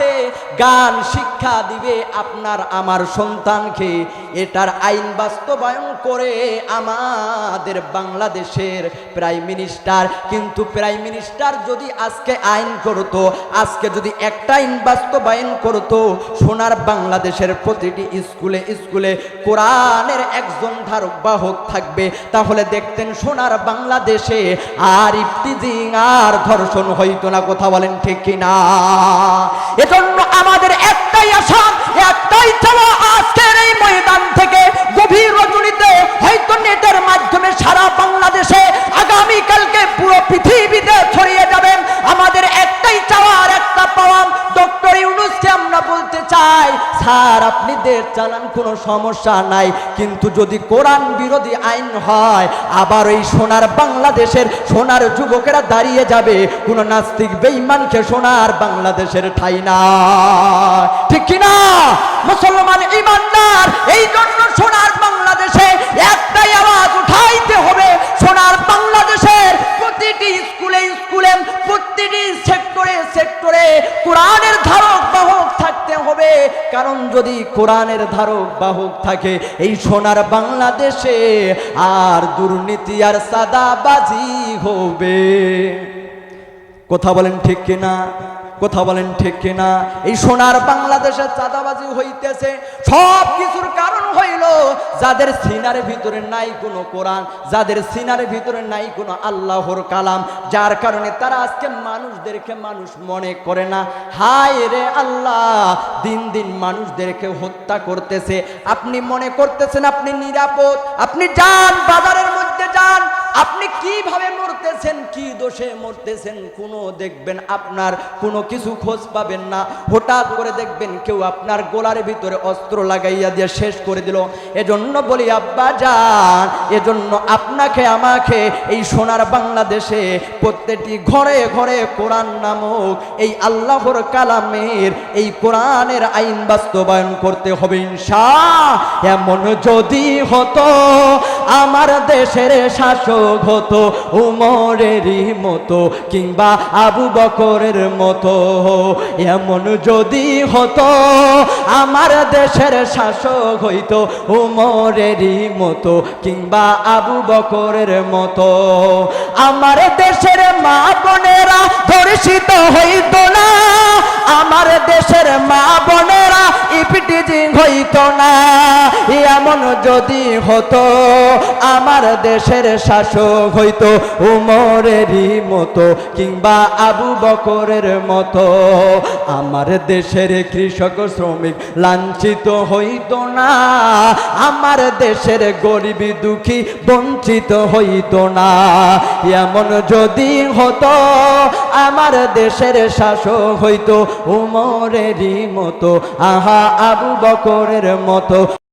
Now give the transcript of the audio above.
আছে গান শিক্ষা দিবে আপনার আমার সন্তানকে। এটার আইন বাস্তবায়ন করে আমাদের বাংলাদেশের প্রাইম মিনিস্টার। কিন্তু প্রাইম মিনিস্টার যদি আজকে আইন করতো, আজকে যদি একটা আইন বাস্তবায়ন করতো, সোনার বাংলাদেশের প্রতিটি স্কুলে স্কুলে কোরআনের একজন ধারক বাহক থাকবে। তাহলে দেখতেন সোনার বাংলাদেশে আর ইফতিজিং আর ধর্ষণ হইতো না, কথা বলেন ঠিক কিনা? এজন্য আমাদের একটাই আশা একটাই চাওয়া বলতে চাই, স্যার, আপনি দেশ চালান, কোনো সমস্যা নাই। কিন্তু যদি কোরআন বিরোধী আইন হয়, আবার ওই সোনার বাংলাদেশের সোনার যুবকেরা দাঁড়িয়ে যাবে, কোন নাস্তিক বেঈমানকে সোনার বাংলাদেশের ঠাই না। ঠিক কিনা মুসলমান ইমানদার, এই জন্য সোনার বাংলাদেশে একটাই আওয়াজ উঠাইতে হবে, সোনার বাংলাদেশের প্রতিটি স্কুলে স্কুলে, প্রতিটি সেক্টরে সেক্টরে কোরআনের ধারক বাহক থাকতে হবে। কারণ যদি কোরআনের ধারক বাহক থাকে, এই সোনার বাংলাদেশে আর দুর্নীতি আর সাদাবাজি হবে। কথা বলেন ঠিক কিনা? কথা বলেন ঠিক কিনা? এই সোনার বাংলাদেশে চাঁদাবাজি হইতেছে, সব কিছুর কারণ হইল যাদের সিনার ভিতরে নাই কোনো কোরআন, যাদের সিনার ভিতরে নাই কোনো আল্লাহর কালাম, যার কারণে তারা আজকে মানুষদেরকে মানুষ মনে করে না। হায় রে আল্লাহ, দিন দিন মানুষদেরকে হত্যা করতেছে। আপনি মনে করতেছেন আপনি নিরাপদ, আপনি যান বাজারের আপনি কীভাবে মরতেছেন, কি দোষে মরতেছেন, কোনো দেখবেন আপনার কোনো কিছু খোঁজ পাবেন না। হঠাৎ করে দেখবেন কেউ আপনার গোলার ভিতরে অস্ত্র লাগাইয়া দিয়ে শেষ করে দিল। এজন্য বলি, আব্বা যান এজন্য আপনাকে, আমাকে এই সোনার বাংলাদেশে প্রত্যেকটি ঘরে ঘরে কোরআন নামক এই আল্লাহর কালামের, এই কোরআনের আইন বাস্তবায়ন করতে হবে ইনশা। এমন যদি হতো আমার দেশের শাসক হতো, উমরেরই মতো কিংবা আবু বকরের মতো। এমন যদি হতো, আমার দেশের শাসক হইতো, উমরেরই মতো কিংবা আবু বকরের মতো। আমার দেশের মা বোনেরা ধর্ষিত হইতো না। ইপিটিজিং হইতো না। এমন যদি হতো, আমার দেশের শাসক হইতো উমরেরই মতো কিংবা আবু বকরের মতো। আমার দেশের কৃষক, শ্রমিক লাঞ্ছিত হইতো না। আমার দেশের গরিব, দুঃখী বঞ্চিত হইতো না। এমন যদি হতো, আমার দেশের শাসক হইতো উমরেরই মতো। আহা, আবু বকরের মতো